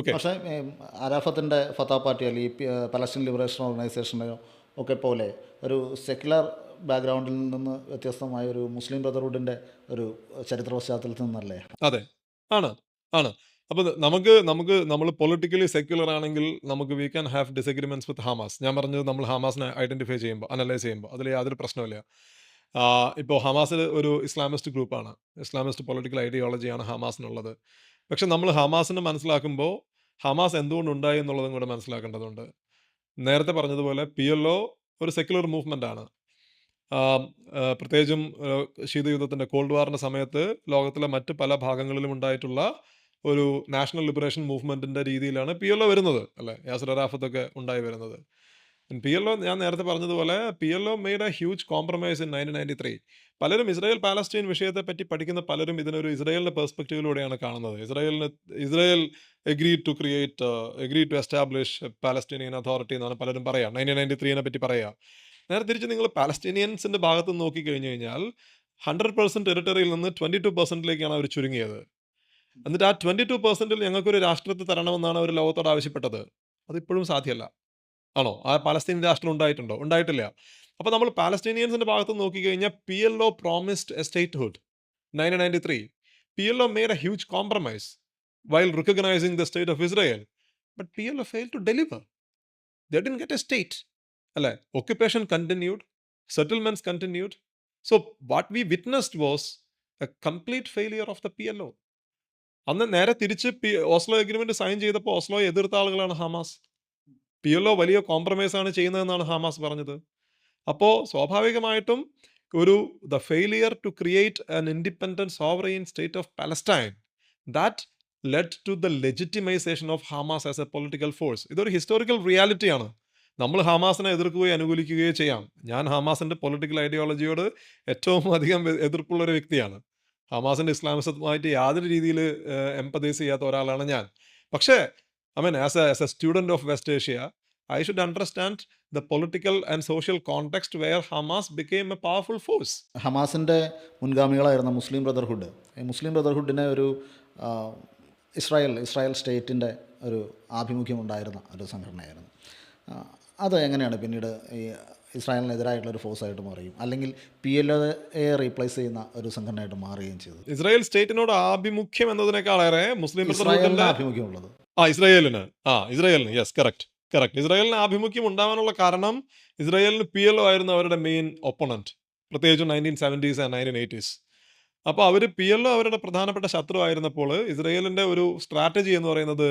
Okay പക്ഷേ അരാഫത്തിന്റെ Fatah party അല്ലെങ്കിൽ പലസ്റ്റീൻ പലസ്തീൻ ലിബറേഷൻ ഓർഗനൈസേഷനെയോ ഒക്കെ പോലെ ഒരു സെക്യുലർ ബാക്ക്ഗ്രൗണ്ടിൽ നിന്ന് വ്യത്യസ്തമായ ഒരു മുസ്ലിം ബ്രദർഹുഡിന്റെ ഒരു ചരിത്ര പശ്ചാത്തലത്തിൽ നിന്നല്ലേ? അതെ. ആണ്. ആണ്. അപ്പോൾ നമുക്ക് നമുക്ക് നമ്മൾ പൊളിറ്റിക്കലി സെക്യുലർ ആണെങ്കിൽ നമുക്ക് we can have disagreements with Hamas ഞാൻ പറഞ്ഞത് നമ്മൾ ഹമാസിനെ ഐഡന്റിഫൈ ചെയ്യുമ്പോൾ അനലൈസ് ചെയ്യുമ്പോൾ അതിൽ യാതൊരു പ്രശ്നമില്ല ഇപ്പോൾ ഹമാസ് ഒരു ഇസ്ലാമിസ്റ്റ് ഗ്രൂപ്പാണ് ഇസ്ലാമിസ്റ്റ് പൊളിറ്റിക്കൽ ഐഡിയോളജിയാണ് ഹമാസിനുള്ളത് പക്ഷെ നമ്മൾ ഹമാസിനെ മനസ്സിലാക്കുമ്പോൾ ഹമാസ് എന്തുകൊണ്ട് ഉണ്ടായി എന്നുള്ളതും കൂടെ മനസ്സിലാക്കേണ്ടതുണ്ട്. നേരത്തെ പറഞ്ഞതുപോലെ പി എൽ ഒ ഒരു സെക്യുലർ മൂവ്മെന്റ് ആണ്. പ്രത്യേകിച്ചും ശീതയുദ്ധത്തിന്റെ കോൾഡ് വാറിന്റെ സമയത്ത് ലോകത്തിലെ മറ്റ് പല ഭാഗങ്ങളിലും ഉണ്ടായിട്ടുള്ള ഒരു നാഷണൽ ലിബറേഷൻ മൂവ്മെന്റിന്റെ രീതിയിലാണ് പി എൽ ഒ വരുന്നത് അല്ലേ? യാസർ അറാഫത്തൊക്കെ ഉണ്ടായി വരുന്നത്. പി എൽ ഒ ഞാൻ നേരത്തെ പറഞ്ഞതുപോലെ P L O made a huge compromise in nineteen ninety three പലരും ഇസ്രായേൽ പാലസ്റ്റീൻ വിഷയത്തെ പറ്റി പഠിക്കുന്ന പലരും ഇതിനൊരു ഇസ്രായേലിന്റെ പെർസ്പെക്റ്റീവിലൂടെയാണ് കാണുന്നത്. ഇസ്രായേലിന് Israel agree to create agree to establish Palestinian authority എന്നാണ് പലരും പറയുക നയന്റീൻ നയന്റി ത്രീനെ പറ്റി പറയുക നേരെ തിരിച്ച് നിങ്ങൾ പാലസ്റ്റീനിയൻസിന്റെ ഭാഗത്ത് നോക്കി കഴിഞ്ഞു കഴിഞ്ഞാൽ ഹൺഡ്രഡ് പെർസെന്റ് ടെറിട്ടറിയിൽ നിന്ന് ട്വന്റി ടു പെർസെന്റിലേക്കാണ് അവർ ചുരുങ്ങിയത്. എന്നിട്ട് ആ ട്വന്റി ടു പെർസെന്റിൽ ഞങ്ങൾക്കൊരു രാഷ്ട്രത്തെ തരണമെന്നാണ് അവർ ലോകത്തോട് ആവശ്യപ്പെട്ടത്. അതിപ്പോഴും സാധ്യമല്ല. ആണോ? ആ പാലസ്തീൻ രാഷ്ട്രം ഉണ്ടായിട്ടുണ്ടോ? ഉണ്ടായിട്ടില്ല. അപ്പോൾ നമ്മൾ പാലസ്തീനിയൻസിന്റെ ഭാഗത്ത് നോക്കിക്കഴിഞ്ഞാൽ P L O promised a statehood nineteen ninety three P L O made a huge compromise while recognising the state of Israel but P L O fail to deliver the didn't get a state അല്ലേ? Occupation continued settlements continued so what we witnessed was a complete failure of the P L O അന്ന് നേരെ തിരിച്ച് P Oslo agreement sign ചെയ്തപ്പോൾ ഓസ്ലോയെ എതിർത്ത ആളുകളാണ് Hamas P L O വലിയ compromise ആണ് ചെയ്യുന്നതെന്നാണ് ഹമാസ് പറഞ്ഞത്. അപ്പോൾ സ്വാഭാവികമായിട്ടും ഒരു the failure to create an independent sovereign state of Palestine that led to the legitimisation of Hamas as a political force ഇതൊരു ഹിസ്റ്റോറിക്കൽ റിയാലിറ്റിയാണ് നമ്മൾ ഹമാസിനെ എതിർക്കുകയോ അനുകൂലിക്കുകയോ ചെയ്യാം. ഞാൻ ഹമാസിന്റെ പൊളിറ്റിക്കൽ ഐഡിയോളജിയോട് ഏറ്റവും അധികം എതിർപ്പുള്ള ഒരു വ്യക്തിയാണ്. ഹമാസിന്റെ ഇസ്ലാമിസമായിട്ട് യാതൊരു രീതിയിൽ എംപതൈസ് ചെയ്യാത്ത ഒരാളാണ് ഞാൻ. പക്ഷേ I mean as a as a student of West Asia I should understand the political and social context where Hamas became a powerful force ഹമാസിന്റെ മുൻഗാമികളായിരുന്ന മുസ്ലിം ബ്രദർഹുഡ്. മുസ്ലിം ബ്രദർഹുഡിനെ ഒരു ഇസ്രായേൽ ഇസ്രായേൽ സ്റ്റേറ്റിന്റെ ഒരു ആഭിമുഖ്യം ഉണ്ടായിരുന്ന ഒരു സംഘടനയായിരുന്നു. അത് എങ്ങനെയാണ് പിന്നീട് ഈ ഇസ്രായേലിനെതിരായിട്ടുള്ള ഒരു ഫോഴ്സായിട്ട് മാറുകയും അല്ലെങ്കിൽ പി എൽ എ റീപ്ലേസ് ചെയ്യുന്ന ഒരു സംഘടനയായിട്ട് മാറുകയും ചെയ്തു ഇസ്രായേൽ സ്റ്റേറ്റിനോട് ആഭിമുഖ്യം എന്നതിനേക്കാളേറെ മുസ്ലിം ആഭിമുഖ്യമുള്ളത്. ആ ഇസ്രായേലിന്. ആ ഇസ്രായേലിന്. യെസ് കറക്റ്റ് കറക്റ്റ് ഇസ്രായേലിന് ആഭിമുഖ്യം ഉണ്ടാവാനുള്ള കാരണം ഇസ്രായേലിന് പി എൽ ഒ ആയിരുന്നു അവരുടെ മെയിൻ ഒപ്പണന്റ് പ്രത്യേകിച്ചും nineteen seventies and nineteen eighties അപ്പോൾ അവർ പി എൽ ഒ അവരുടെ പ്രധാനപ്പെട്ട ശത്രു ആയിരുന്നപ്പോൾ ഇസ്രായേലിന്റെ ഒരു സ്ട്രാറ്റജി എന്ന് പറയുന്നത്